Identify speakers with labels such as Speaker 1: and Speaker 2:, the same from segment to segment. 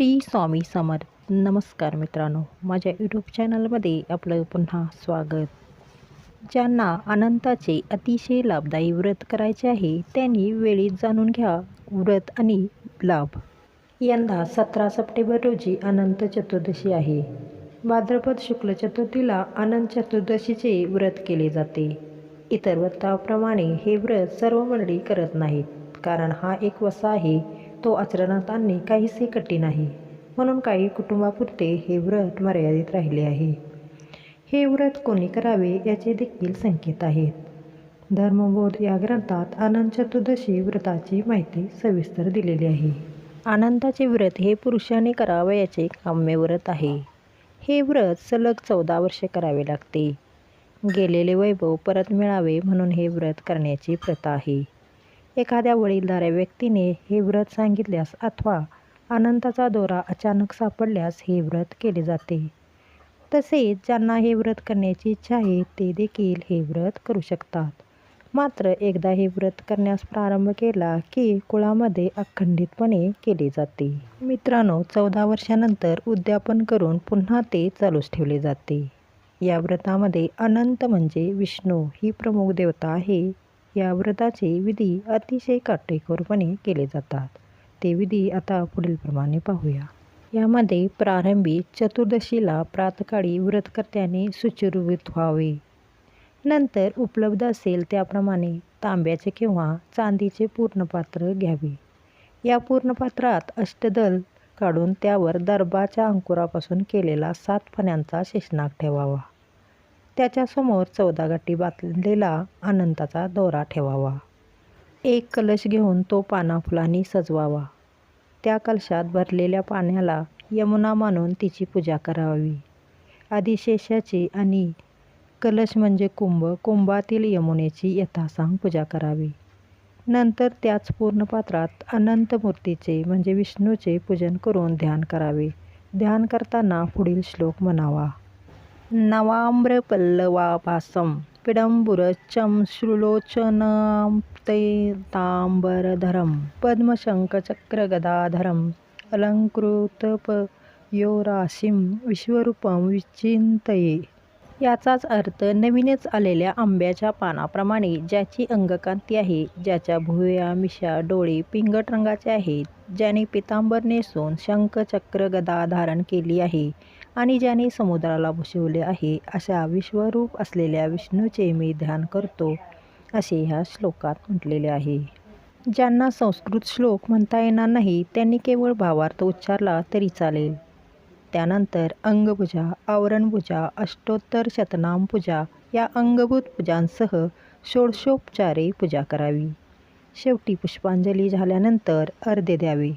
Speaker 1: श्री स्वामी समर्थ. नमस्कार मित्रांनो माझ्या यूट्यूब चॅनलमध्ये आपलं पुन्हा स्वागत. ज्यांना अनंताचे अतिशय लाभदायी व्रत करायचे आहे त्यांनी वेळीत जाणून घ्या व्रत आणि लाभ. यंदा सतरा सप्टेंबर रोजी अनंत चतुर्दशी आहे. भाद्रपद शुक्ल चतुर्थीला अनंत चतुर्दशीचे व्रत केले जाते. इतर व्रताप्रमाणे हे व्रत सर्व मंडळी करत नाहीत कारण हा एक वसा आहे. तो आचरणात आणणे काहीसे कठीण आहे. म्हणून काही कुटुंबापुरते हे व्रत मर्यादित राहिले आहे. हे व्रत कोणी करावे याचे देखील संकेत आहेत. धर्मबोध या ग्रंथात आनंद चतुर्दशी व्रताची माहिती सविस्तर दिलेली आहे. आनंदाचे व्रत हे पुरुषाने करावयाचे काम्य व्रत आहे. हे व्रत सलग चौदा वर्षे करावे लागते. गेलेले वैभव परत मिळावे म्हणून हे व्रत करण्याची प्रथा आहे. एखाद्या वडीलधाऱ्या व्यक्तीने हे व्रत सांगितल्यास अथवा अनंताचा दोरा अचानक सापडल्यास हे व्रत केले जाते. तसेच ज्यांना हे व्रत करण्याची इच्छा आहे ते देखील हे व्रत करू शकतात. मात्र एकदा हे व्रत करण्यास प्रारंभ केला की कुळामध्ये अखंडितपणे केले जाते. मित्रांनो चौदा वर्षानंतर उद्यापन करून पुन्हा ते चालूच ठेवले जाते. या व्रतामध्ये अनंत म्हणजे विष्णू ही प्रमुख देवता आहे. या व्रताचे विधी अतिशय काटेकोरपणे केले जातात. ते विधी आता पुढीलप्रमाणे पाहूया. यामध्ये प्रारंभी चतुर्दशीला प्रातकाळी व्रतकर्त्याने सुचिरभूत व्हावे. नंतर उपलब्ध असेल त्याप्रमाणे तांब्याचे किंवा चांदीचे पूर्णपात्र घ्यावे. या पूर्णपात्रात अष्टदल काढून त्यावर दर्भाच्या अंकुरापासून केलेला सात फण्यांचा शेषनाग ठेवावा. त्याच्यासमोर चौदा गाठी बांधलेला अनंताचा दोरा ठेवावा. एक कलश घेऊन तो पाना फुलांनी सजवावा. त्या कलशात भरलेल्या पाण्याला यमुना मानून तिची पूजा करावी. आदिशेषाची आणि कलश म्हणजे कुंभ कुंभातील यमुनेची यथासांग पूजा करावी. नंतर त्याच पूर्ण पात्रात अनंत मूर्तीचे म्हणजे विष्णूचे पूजन करून ध्यान करावे. ध्यान करताना पुढील श्लोक म्हणावा. नवाम्रपल्लवाभासं पिडम्बुरचं श्रुलोचनां ते ताम्बरधरं पद्मशङ्खचक्रगदाधरम् अलङ्कृतपयोराशिं विश्वरूपं विचिंतये याचाच अर्थ नवीनच आलेल्या आंब्याच्या पानाप्रमाणे ज्याची अंगकांती आहे ज्याच्या भुया मिशा डोळे पिंगट रंगाचे आहेत ज्याने पितांबर नेसून शंखचक्र गदा धारण केली आहे. आणि ज्याने समुद्राला भुसवले आहे अशा विश्वरूप असलेल्या विष्णूचे मी ध्यान करतो असे ह्या श्लोकात म्हटलेले आहे. ज्यांना संस्कृत श्लोक म्हणता येणार नाही त्यांनी केवळ भावार्थ उच्चारला तरी चालेल. त्यानंतर अंगपूजा आवरणपूजा अष्टोत्तर शतनाम पूजा या अंगभूत पूजांसह षोडशोपचारे पूजा करावी. शेवटी पुष्पांजली झाल्यानंतर अर्धे द्यावे.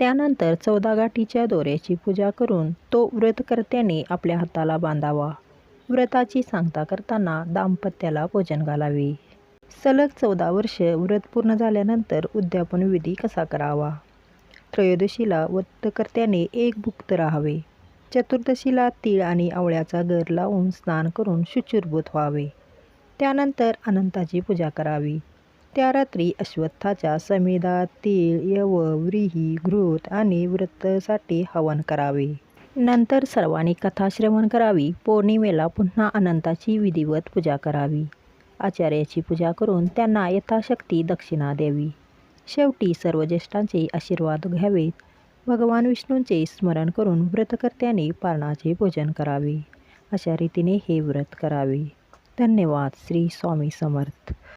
Speaker 1: त्यानंतर चौदा गाठीच्या दोऱ्याची पूजा करून तो व्रतकर्त्याने आपल्या हाताला बांधावा. व्रताची सांगता करताना दाम्पत्याला भोजन घालावे. सलग चौदा वर्ष व्रत पूर्ण झाल्यानंतर उद्यापन विधी कसा करावा? त्रयोदशीला व्रतकर्त्याने एक भुक्त राहावे. चतुर्दशीला तीळ आणि आवळ्याचा गर लावून स्नान करून शुचिरभूत व्हावे. त्यानंतर अनंताची पूजा करावी. त्या रात्री अश्वत्थाच्या समेदात तीळ यव व्रीही घृत आणि व्रतसाठी हवन करावे. नंतर सर्वांनी कथा श्रवण करावी. पौर्णिमेला पुन्हा अनंताची विधिवत पूजा करावी. आचार्याची पूजा करून त्यांना यथाशक्ती दक्षिणा द्यावी. शेवटी सर्व ज्येष्ठांचे आशीर्वाद घ्यावेत. भगवान विष्णूंचे स्मरण करून व्रतकर्त्याने पारणाचे भोजन करावे. अशा रीतीने हे व्रत करावे. धन्यवाद. श्री स्वामी समर्थ.